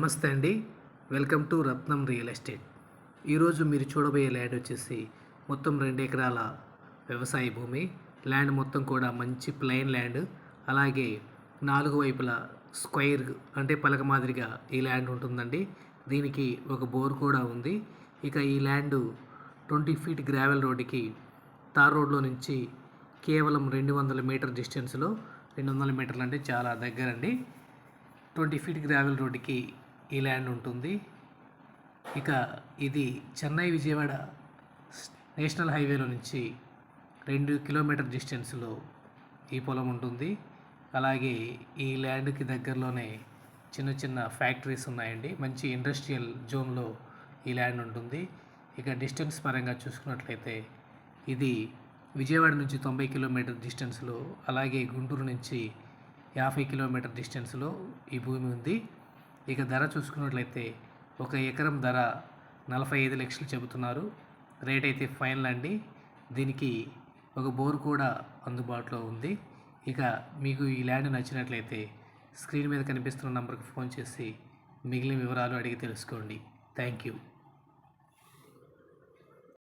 నమస్తే అండి. Welcome to Ratnam real estate. ఈరోజు మీరు చూడబోయే ల్యాండ్ వచ్చేసి మొత్తం రెండు ఎకరాల వ్యవసాయ భూమి. ల్యాండ్ మొత్తం కూడా మంచి ప్లెయిన్ ల్యాండ్. అలాగే నాలుగు వైపులా స్క్వైర్ అంటే పలక మాదిరిగా ఈ ల్యాండ్ ఉంటుందండి. దీనికి ఒక బోర్ కూడా ఉంది. ఇక ఈ ల్యాండ్ ట్వంటీ ఫీట్ గ్రావెల్ రోడ్డుకి తార్ రోడ్లో నుంచి కేవలం రెండు వందల మీటర్ డిస్టెన్స్లో రెండు వందల మీటర్లు అంటే చాలా దగ్గరండి. ట్వంటీ ఫీట్ గ్రావెల్ రోడ్డుకి ఈ ల్యాండ్ ఉంటుంది. ఇక ఇది చెన్నై విజయవాడ స్- నేషనల్ హైవేలో నుంచి రెండు కిలోమీటర్ డిస్టెన్స్లో ఈ పొలం ఉంటుంది. అలాగే ఈ ల్యాండ్కి దగ్గరలోనే చిన్న చిన్న ఫ్యాక్టరీస్ ఉన్నాయండి. మంచి ఇండస్ట్రియల్ జోన్లో ఈ ల్యాండ్ ఉంటుంది. ఇక డిస్టెన్స్ పరంగా చూసుకున్నట్లయితే ఇది విజయవాడ నుంచి తొంభై కిలోమీటర్ డిస్టెన్స్లో అలాగే గుంటూరు నుంచి యాభై కిలోమీటర్ డిస్టెన్స్లో ఈ భూమి ఉంది. ఇక ధర చూసుకున్నట్లయితే ఒక ఎకరం ధర నలభై ఐదు లక్షలు చెబుతున్నారు. రేట్ అయితే ఫైనల్ అండి. దీనికి ఒక బోర్ కూడా అందుబాటులో ఉంది. ఇక మీకు ఈ ల్యాండ్ నచ్చినట్లయితే స్క్రీన్ మీద కనిపిస్తున్న నంబర్కి ఫోన్ చేసి మిగిలిన వివరాలు అడిగి తెలుసుకోండి. Thank you.